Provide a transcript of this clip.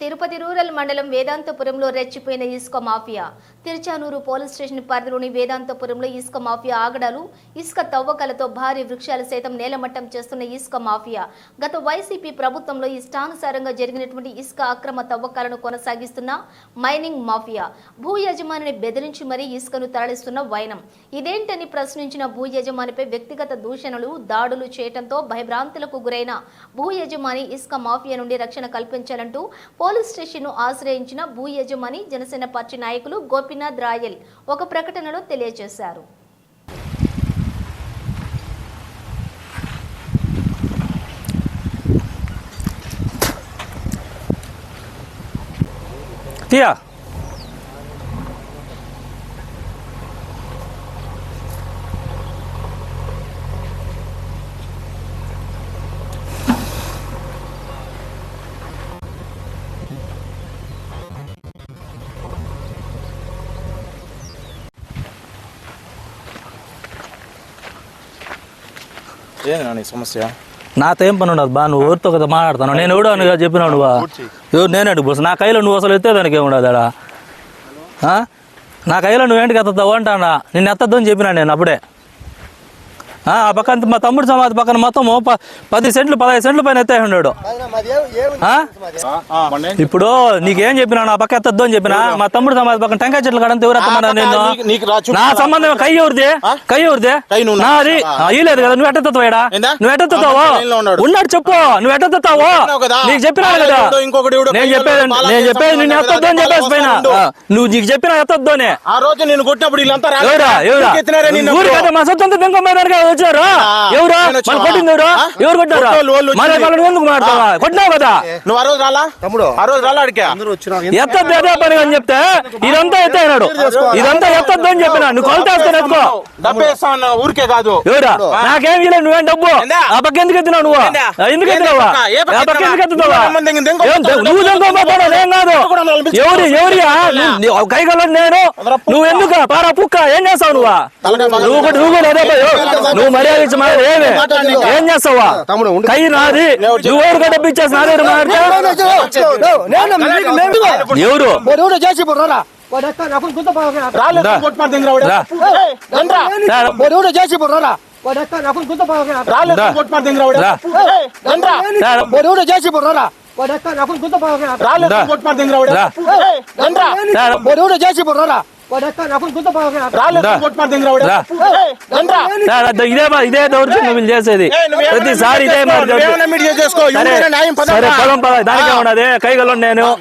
Tirupati rural మండలం వేదాంతపురంలో రెచ్చిపోయిన ఇసుక mafia. Tiruchanur police station పరిధిలోని వేదాంతపురంలో ఇసుక మాఫియా ఆగడాలు ఇసుక తవ్వకలతో భారీ వృక్షాలు సైతం నేలమట్టం చేస్తున్న ఇసుక మాఫియా. గత వైసీపీ ప్రభుత్వంలో ఇష్టానుసారంగా జరిగినటువంటి ఇసుక అక్రమ తవ్వకాలను కొనసాగిస్తున్న మైనింగ్ మాఫియా. భూ యజమానిని బెదిరించి మరీ ఇసుకను తరలిస్తున్న వైనం. ఇదేంటని ప్రశ్నించిన భూ యజమానిపై వ్యక్తిగత దూషణలు దాడులు చేయడంతో భయభ్రాంతులకు గురైన భూ యజమాని ఇసుక మాఫియా నుండి రక్షణ కల్పించాలంటూ పోలీస్ స్టేషన్ను ఆశ్రయించిన భూ యజమాని జనసేన పార్టీ నాయకులు గోపీనాథ్ రాయల్ ఒక ప్రకటనలో తెలియజేశారు. తీయా నా సమస్య నాతో ఏం పని ఉండదు బా నువ్వు ఎవరితో కదా మాట్లాడతాను నేను ఎవడో అని చెప్పినావు నువ్వు ఎవరు నేనండి బోస్ నా కైలో నువ్వు అసలు ఎత్తే దానికి ఏముండదు ఆ? నా కైలో నువ్వేంటికి ఎత్తావు అంటానా నిన్ను ఎత్తద్దు అని చెప్పినా నేను అప్పుడే ఆ పక్కన మా తమ్ముడు సమాధి పక్కన మొత్తం పది సెంట్లు పదహైదు సెంట్ల పైన ఎత్తే ఉన్నాడు ఆ? ఇప్పుడు నీకేం చెప్పినా నా పక్క ఎత్తద్దు అని చెప్పినా మా తమ్ముడు సమాధి పక్కన టెంకాయ చెట్లు ఎత్తమన్నా నేను. నా సంబంధం కై ఎవరిది? కై ఎవరిది? కై నువ్వు నా- నాది. ఇలేదు కదా నువ్వు ఎట్టెత్తావు ఈడ ఏందా? నువ్వు ఎట్టెత్తావు ఉన్నాడు. చెప్పు నువ్వు ఎట్టెత్తావు. నీకు చెప్పినా కదా? నేను చెప్పేది నేను చెప్పేది ఎత్తొద్దు అని చెప్పేసి. ఆ, నువ్వు నీకు చెప్పినా ఎత్తొద్దు అని. ఆ రోజు నేను కొట్టినప్పుడు వీళ్ళంతా. ఎవరా? ఎవరా? మా సొంత దింకొమ్మేదానికి వచ్చారు ఎవరా? మన కొట్టింది ఎవరు? ఎవరు కొట్టారు మన. వాళ్ళని ఎందుకు మాట్లాడతావా? కొట్టినావు కదా? నువ్వు ఆ రోజు రాలా? తమ్ముడు. ఆ రోజు రాలా అడిగా పని అని చెప్తే ఇదంతా ఎత్తైనాడు ఇదంతా ఎత్తద్దు అని చెప్పిన. నువ్వు కొలతేస్తాను ఎత్తుకో. డబ్బు ఊరికే కాదు. ఎవరా? నాకేం నువ్వేం డబ్బు? ఆ పక్క ఎందుకు ఎత్తినావు నువ్వు? ఎందుకు ఎత్తినావా? ఆ పక్క? ఎందుకు ఎత్తుతావా? నువ్వు దెంగ- ఏం కాదు. ఎవరు? ఎవరియా? కైగల నేను. నువ్వు ఎందుకు? పారా పుక్క. ఏం చేస్తావు నువ్వు? నువ్వు కూడా నువ్వు కూడా అదే పని. నువ్వు మర్యాద ఇచ్చి మాట్లాడు ఏమి. ఏం చేస్తావా తమ్ముడు, ఉండు. కై నాది నువ్వు ఎవరు డబ్బు ఇచ్చేసి నా దగ్గర మాట్లాడితే ఎవరు రా. రా. రా. రా. రా. రా. రా. రా. రా. రా. ఇదే ఇదే దౌర్జన్యం వీళ్ళు చేసేది. ప్రతిసారి ఇదే మరి సరే. పొలం పద దానికే ఉన్నది కైగలో నేను.